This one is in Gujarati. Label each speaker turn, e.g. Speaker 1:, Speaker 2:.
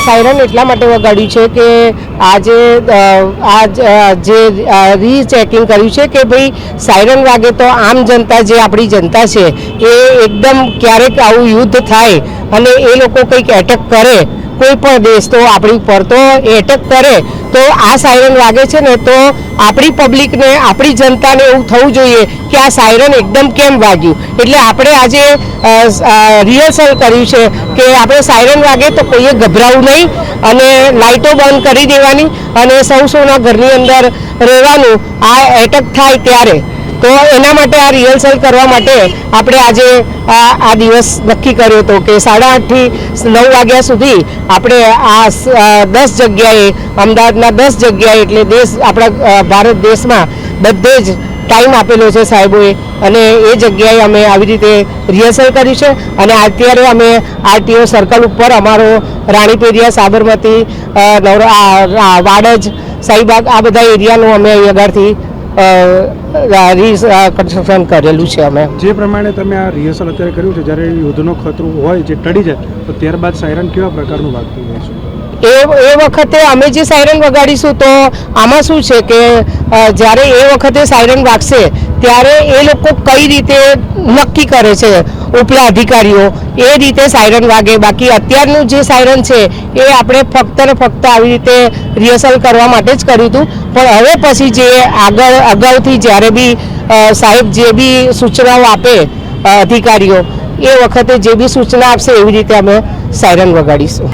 Speaker 1: સાયરન એટલા માટે વગાડ્યું છે કે આજે આ જ, રીચેકિંગ કર્યું છે કે ભાઈ સાયરન વાગે તો આમ જનતા જે આપણી જનતા છે એ એકદમ ક્યારેક આવું યુદ્ધ થાય અને એ લોકો કંઈક એટેક કરે કોઈ પણ દેશ તો આપણી ઉપર તો એટેક કરે તો આ સાયરન વાગે છે ને તો આપણી પબ્લિકને આપણી જનતાને એવું થવું જોઈએ કે આ સાયરન એકદમ કેમ વાગ્યું? એટલે આપણે આજે રિહર્સલ કર્યું છે કે આપણે સાયરન વાગે તો કોઈએ ગભરાવું નહીં અને લાઇટો બંધ કરી દેવાની અને સૌ સૌના ઘરની અંદર રહેવાનું. આ એટેક થાય ત્યારે. તો એના માટે આ રિહર્સલ કરવા માટે આપણે આજે આ દિવસ નક્કી કર્યો હતો કે સાડા આઠથી નવ વાગ્યા સુધી આપણે આ દસ જગ્યાએ, અમદાવાદના દસ જગ્યાએ એટલે દેશ, આપણા ભારત દેશમાં બધે જ ટાઈમ આપેલો છે સાહેબોએ. અને એ જગ્યાએ અમે આવી રીતે રિહર્સલ કરી છે. અને અત્યારે અમે આરટીઓ સર્કલ ઉપર અમારો રાણીપેરિયા સાબરમતી નવરો વાડજ સાહીબાગ આ બધા એરિયાનું અમે અહીં આગળથી કન્સ્ટ્રક્શન કરેલું છે અમે.
Speaker 2: જે પ્રમાણે તમે આ રિહર્સલ અત્યારે કર્યું છે જ્યારે યુદ્ધનો ખતરો હોય જે ટળી જાય તો ત્યારબાદ સાયરન કેવા પ્રકારનું વાગતું હોય છે?
Speaker 1: એ એ વખતે અમે જે સાયરન વગાડીશું તો આમાં શું છે કે જ્યારે એ વખતે સાયરન વાગશે ત્યારે એ લોકો કઈ રીતે નક્કી કરે છે? ઉપલા અધિકારીઓ, એ રીતે સાયરન વાગે. બાકી અત્યારનું જે સાયરન છે, એ આપણે ફક્ત ને ફક્ત આવી રીતે રિહર્સલ કરવા માટે જ કર્યું હતું. પણ હવે પછી જે આગળ, અગાઉથી જ્યારે બી સાહેબ જે બી સૂચનાઓ આપે અધિકારીઓ, એ વખતે જે બી સૂચના આપશે, એવી રીતે અમે સાયરન વગાડીશું.